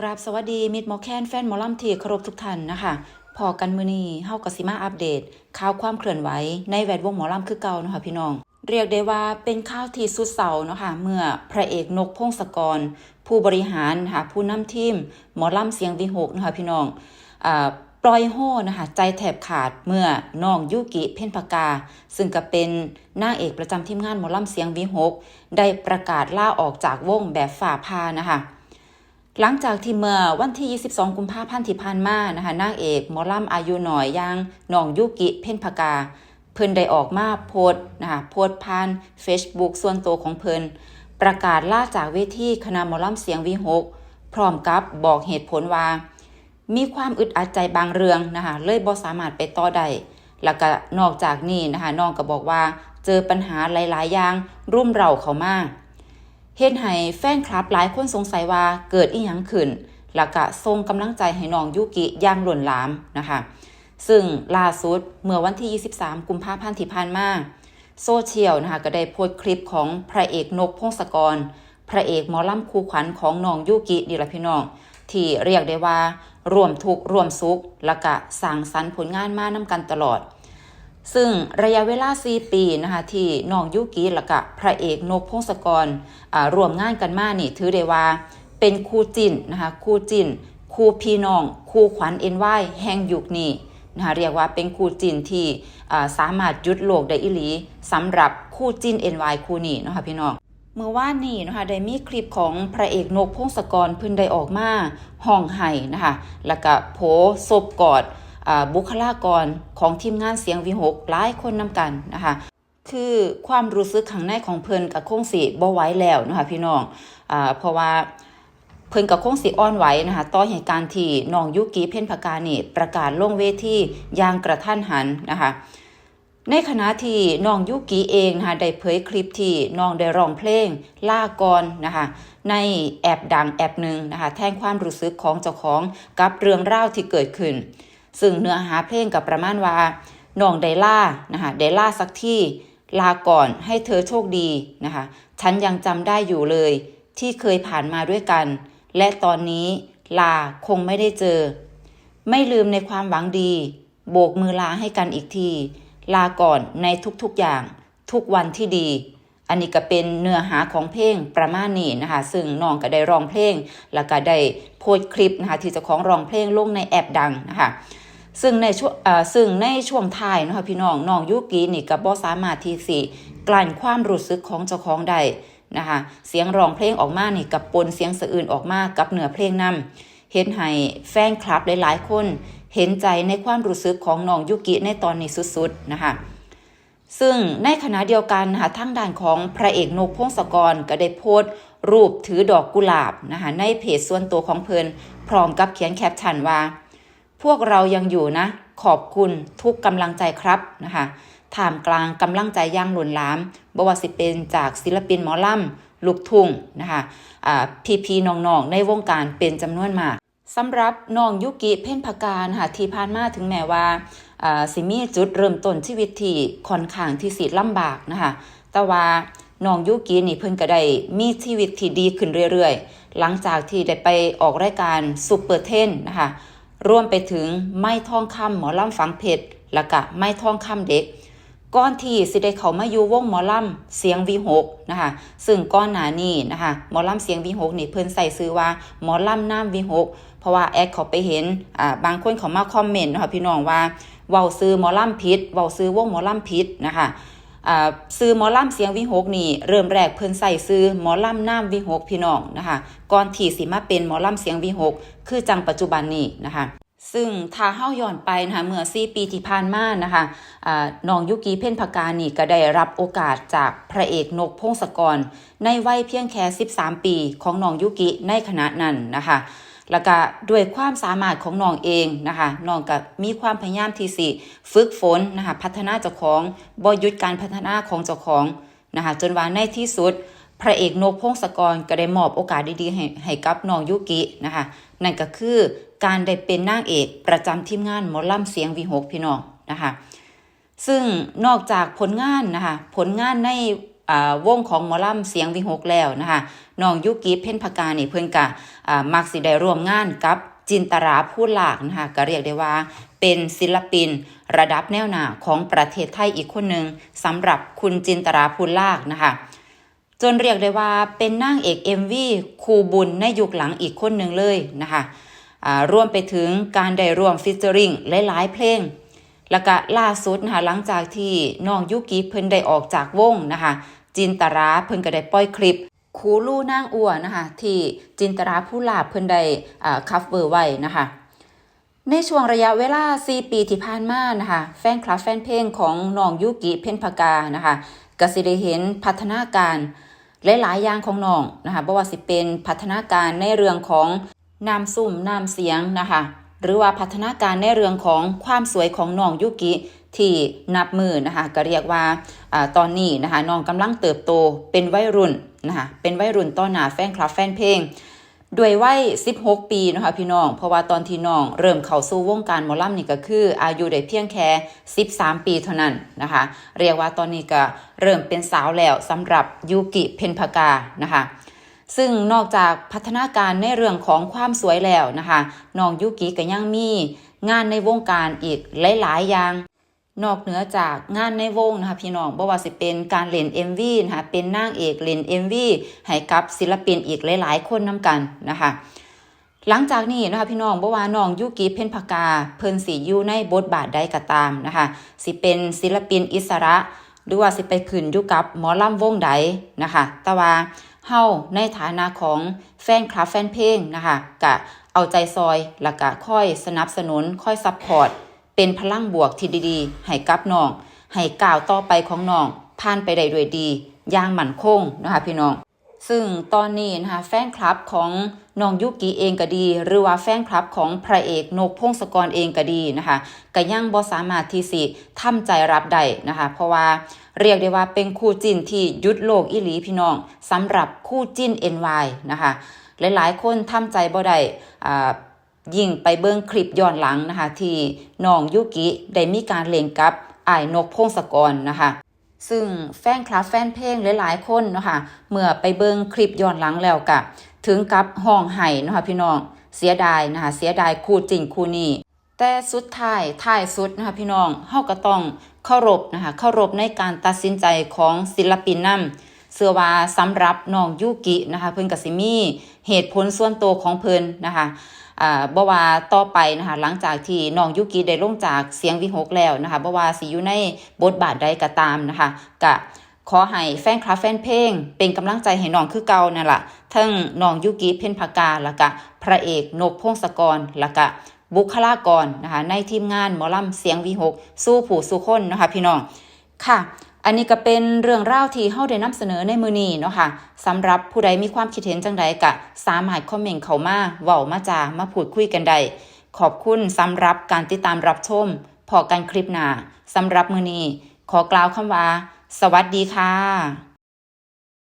กราบสวัสดีมิดหมอแคนแฟนหมอลำที่เคารพทุกท่านนะคะพอกันมือนี้เฮากับสิมาอัปเดต ข่าวความเคลื่อนไหวในแวดวงหมอลำคือเก่าเนาะคะพี่น้อง เรียกได้ว่าเป็นข่าวที่สุดเศร้าเนาะค่ะเมื่อพระเอกนกพงศกร ผู้บริหารนะคะผู้นำทีมหมอลำเสียงวิหกนะคะพี่น้องอ่าปล่อยโฮนะคะใจแทบขาดเมื่อน้องยุกิเพ่นปากา ซึ่งก็เป็นนางเอกประจำทีมงานหมอลำเสียงวิหกได้ประกาศล่าออกจากวงแบบฝ่าพานะคะ หลังจากที่เมื่อวันที่ 22 กุมภาพันธ์ที่ผ่านมานะคะนางเอกหมอลำอายุหน่อยอย่างน้องยุกิเพ่นพกา เพิ่นได้ออกมาโพสนะคะโพสผ่าน Facebook ส่วนตัวของเพิ่นประกาศล่าจากเวทีคณะหมอลำเสียงวีหกพร้อมกับบอกเหตุผลว่า มีความอึดอัดใจบางเรื่องนะคะเลยบ่สามารถไปต่อได้แล้วก็นอกจากนี้นะคะน้องก็บอกว่า เจอปัญหาหลาย ๆ อย่างรุ่มเร้าเขามาก เฮ็ดให้แฟนคลับหลายคนสงสัยว่าเกิดอีหยังขึ้นแล้วก็ส่งกำลังใจให้น้องยุกิอย่างล้นหลามนะคะ ซึ่งล่าสุดเมื่อวันที่ 23 กุมภาพันธ์ที่ผ่านมาโซเชียลนะคะ ก็ได้โพสต์คลิปของพระเอกนกพงศกร พระเอกหมอลำคู่ขวัญของน้องยุกิดีละพี่น้อง ที่เรียกได้ว่าร่วมทุกข์ร่วมสุขแล้วก็สร้างสรรค์ผลงานมานำกันตลอด ซึ่งระยะเวลา 4 ปีนะคะที่น้องยุกิและก็พระเอกนกพงศกรรวมงานกันมานี่ถือได้ว่าเป็นคู่จิ้นนะคะคู่จิ้นคู่พี่น้องคู่ขวัญเอ็นวายแห่งยุคนี้นะคะเรียกว่าเป็นคู่จิ้นที่สามารถยุดโลกได้อีหลีสำหรับคู่จิ้นเอ็นวายคู่นี้นะคะพี่น้องเมื่อวานนี้นะคะได้มีคลิปของพระเอกนกพงศกรเพิ่นได้ออกมาห้องไห้นะคะแล้วก็โผศพกอด บุคลากรของทีมงานเสียงวิหกหลายคนนำกันนะคะคือความรู้สึกข้างในของเพิ่นกับคงสิบ่ไหวแล้วนะคะพี่น้องอ่าเพราะว่าเพิ่นกับคงสิอ่อนไหวนะคะต่อเหตุการณ์ที่น้องยุกิเพ่นพกานี่ประกาศลงเวทีอย่างกระทันหันนะคะในขณะที่น้องยุกิเองนะคะได้เผยคลิปที่น้องได้ร้องเพลงล่ากรนะคะในแอปดังแอปหนึ่งนะคะแทนความรู้สึกของเจ้าของกับเรื่องราวที่เกิดขึ้น ซึ่งเนื้อหาเพลงกับประมาณว่าน้องไดล่านะคะไดล่าสักที่ลาก่อนให้เธอโชคดีนะคะฉันยังจำได้อยู่เลย ที่เคยผ่านมาด้วยกัน และตอนนี้ลาคงไม่ได้เจอ ไม่ลืมในความหวังดี โบกมือลาให้กันอีกที ลาก่อนในทุกๆอย่าง ทุกวันที่ดี อันนี้ก็เป็นเนื้อหาของเพลงประมาณนี้นะคะ ซึ่งน้องก็ได้ร้องเพลง แล้วก็ได้โพสคลิปนะคะที่เจ้าของร้องเพลงลงในแอปดังนะคะ ซึ่งในช่วงเอ่อซึ่งในช่วงท้ายนะคะพี่น้องน้องยุกีนี่ก็บ่สามารถที่สิกลั่นความรู้สึกของเจ้าของได้นะคะเสียงร้องเพลงออกมานี่กับปนเสียงสะอื่นออกมากับเนื้อเพลงนำเห็นให้แฟนคลับหลายๆ คนเห็นใจในความรู้สึกของน้องยุกิในตอนนี้สุดๆนะคะซึ่งในขณะเดียวกันนะคะทางด้านของพระเอกนกพงศกรก็ได้โพสต์ รูปถือดอกกุหลาบนะคะในเพจส่วนตัวของเพิ่นพร้อมกับเขียนแคปชั่นว่า พวกเรายังอยู่นะ ขอบคุณทุกกำลังใจครับนะคะท่ามกลางกำลังใจย่างหล่นหลามบวสิเป็นจากศิลปินหมอลำลูกทุ่งนะคะอ่าพี่น้องๆในวงการเป็นจำนวนมากสำหรับน้องยุกิเพ่นพกานะคะที่ผ่านมาถึงแม้ว่าอ่าสิมีจุดเริ่มต้นชีวิตที่ค่อนข้างที่สิลำบากนะคะแต่ว่าน้องยุกินี่เพิ่นก็ได้มีชีวิตที่ดีขึ้นเรื่อยๆ หลังจากที่ได้ไปออกรายการซุปเปอร์เทนนะคะ รวมไปถึงไม้ทองคำหมอลำฝังเพชรแล้วก็ไม้ทองคำเด็กก้อนที่สิได้เขามาอยู่วงหมอลำเสียงวีหกนะคะซึ่งก้อนหนานี้นะคะหมอลำเสียงวีหกนี่เพิ่นใส่ซื้อว่าหมอลำน้ำวีหกเพราะว่าแอดเขาไปเห็นอ่าบางคนเขามาคอมเมนต์นะคะพี่น้องว่าเว้าซื้อหมอลำพิษเว้าซื้อวงหมอลำพิษนะคะ ซื้อหมอลำเสียงวีหกนี่เริ่มแรกเพิ่นใส่ซื้อหมอลำน้ำวีหกพี่น้องนะคะก่อนที่สิมาเป็นหมอลำเสียงวีหกคือจังปัจจุบันนี้นะคะซึ่งถ้าเฮาย้อนไปนะคะเมื่อ4ปีที่ผ่านมานะคะน้องยุกีเพ่นพกานี่ก็ได้รับโอกาสจากพระเอกนกพงศกร ในวัยเพียงแค่ 13 ปีของน้องยุกิในขณะนั้นนะคะ แล้วก็ด้วยความสามารถของน้องเองนะคะน้องก็มีความพยายามที่สิฝึกฝนนะคะพัฒนาเจ้าของบ่หยุดการพัฒนาของเจ้าของนะคะจนว่าในที่สุด พระเอกนกพงศกรก็ได้มอบโอกาสดีๆให้ให้กับน้องยุกินะคะนั่นก็คือการได้เป็นนางเอกประจำทีมงานหมอลำเสียงวีหกพี่น้องนะคะซึ่งนอกจากผลงานนะคะผลงานใน วงของหมอลำเสียงวีหกแล้วนะคะน้องยุกิเพ่นพกาเนี่เพิ่อนกะอ่ามักสิได้ร่วมงานกับจินตราพูดหลากนะคะก็เรียกได้ว่าเป็นศิลปินระดับแนวหน้าของประเทศไทยอีกคนหนึ่งสำหรับคุณจินตราพูลากนะคะจนเรียกได้ว่าเป็นนางเอก MV ครูบุญในยุคหลังอีกคนหนึ่งเลยนะคะอ่วมไปถึงการได้ร่วมฟิชเจอริงหลายๆเพลง แล้วก็ล่าสุดนะคะหลังจากที่น้องยุกิเพิ่นได้ออกจากวงนะคะ จินตราเพิ่นก็ได้ปล่อยคลิปคูลู่นางอัวนะคะที่จินตราผู้ลาบเพิ่นได้คัฟเวอร์ไว้นะคะในช่วงระยะเวลา 4 ปีที่ผ่านมานะคะแฟนคลับแฟนเพลงของน้องยุกิเพนพกานะคะก็สิได้เห็นพัฒนาการหลายๆอย่างของน้องนะคะบ่ว่าสิเป็นพัฒนาการในเรื่องของนามสุ่มนามเสียงนะคะ หรือว่าพัฒนาการในเรื่องของความสวยของน้องยุกิที่นับมือนะคะก็เรียกว่าอตอนนี้นะคะน้องกำลังเติบโตเป็นวัยรุ่นนะคะเป็นวัยรุ่นต้อนหน้าแฟนคลับแฟนเพลงด้วยวัย 16 ปีนะคะพี่น้อง เพราะว่าตอนที่น้องเริ่มเข้าสู่วงการหมอลำนี่ก็คือ อายุได้เพียงแค่ 13 ปีเท่านั้นนะคะ เรียกว่าตอนนี้ก็เริ่มเป็นสาวแล้วสำหรับยูกิเพนพกานะคะ ซึ่งนอกจากพัฒนาการในเรื่องของความสวยแล้วนะคะน้องยูกิก็ยังมีงานในวงการอีกหลาย ๆ อย่าง นอกเหนือจากงานในวงนะคะพี่น้องบ่ว่าสิเป็นการเล่น MV นะคะเป็นนางเอกเล่น MV ให้กับศิลปินอีกหลาย ๆ คนนำกันนะคะหลังจากนี้นะคะพี่น้องบ่ว่าน้องยุกิเพนพกา เพิ่นสิอยู่ในบทบาทใดก็ตามนะคะสิเป็นศิลปินอิสระ หรือว่าสิไปขึ้นอยู่กับหมอลำวงใดนะคะแต่ว่า เฮาในฐานะของแฟนคลับแฟนเพลงนะคะกะเอาใจซอยแล้วกะค่อยสนับสนุนค่อยซัพพอร์ตเป็นพลังบวกที่ดีๆ ให้กับน้อง ให้ก้าวต่อไปของน้องผ่านไปได้ด้วยดีอย่างมั่นคงนะคะพี่น้อง ซึ่งตอนนี้นะคะแฟนคลับของน้องยุกิเองก็ดี หรือว่าแฟนคลับของพระเอกนกพงศกรเองก็ดีนะคะก็ยังบ่สามารถที่สิทำใจรับได้นะคะ เพราะว่าเรียกได้ว่าเป็นคู่จิ้นที่ยุดโลกอีหลีพี่น้องสำหรับคู่จิ้น NY นะคะ หลายๆ คนทำใจบ่ได้อ่ายิ่งไปเบิ่งคลิปย้อนหลังนะคะ ที่น้องยุกิได้มีการเล่นกับอ้ายนกพงศกรนะคะ ซึ่งแฟนคลับแฟนเพลงหลายๆ คนเนาะคะเมื่อไปเบิ่งคลิปย้อนหลังแล้วกะ ถึงกับห้องไห้เนาะคะพี่น้องเสียดายนะคะเสียดายคู่จริงคู่นี้แต่สุดท้ายท้ายสุดนะคะพี่น้องเฮาก็ต้องเคารพนะคะเคารพในการตัดสินใจของศิลปินนำเสื้อว่าสำหรับน้องยุกินะคะเพิ่นก็สิมีเหตุผลส่วนตัวของเพิ่นนะคะ อ่าบ่ว่าต่อไปนะคะหลังจากที่น้องยุกิได้ลงจากเสียงวิหกแล้วนะคะบ่ว่าสิอยู่ในบทบาทใดก็ตามนะคะก็ขอให้แฟนคลับแฟนเพลง เป็นกำลังใจให้น้องคือเก่านั่นล่ะทั้งน้องยุกิเพ็ญพกาแล้วก็พระเอกนกพงศกรแล้วก็บุคลากรนะคะในทีมงานหมอลำเสียงวีหกสู้ผู้สู้คนนะคะพี่น้องค่ะ อันนี้ก็เป็นเรื่องเล่าวที่เฮาได้นำเสนอในมือนี้เนาะค่ะสำหรับผู้ใดมีความคิดเห็นจังใดก็สามารถคอมเมนต์เข้ามาเว้ามาจามาพูดคุยกันได้ขอบคุณสำหรับการติดตามรับชมพอกันคลิปหน้าสำหรับมือนี้ขอกล่าวคำว่า สวัสดีค่ะ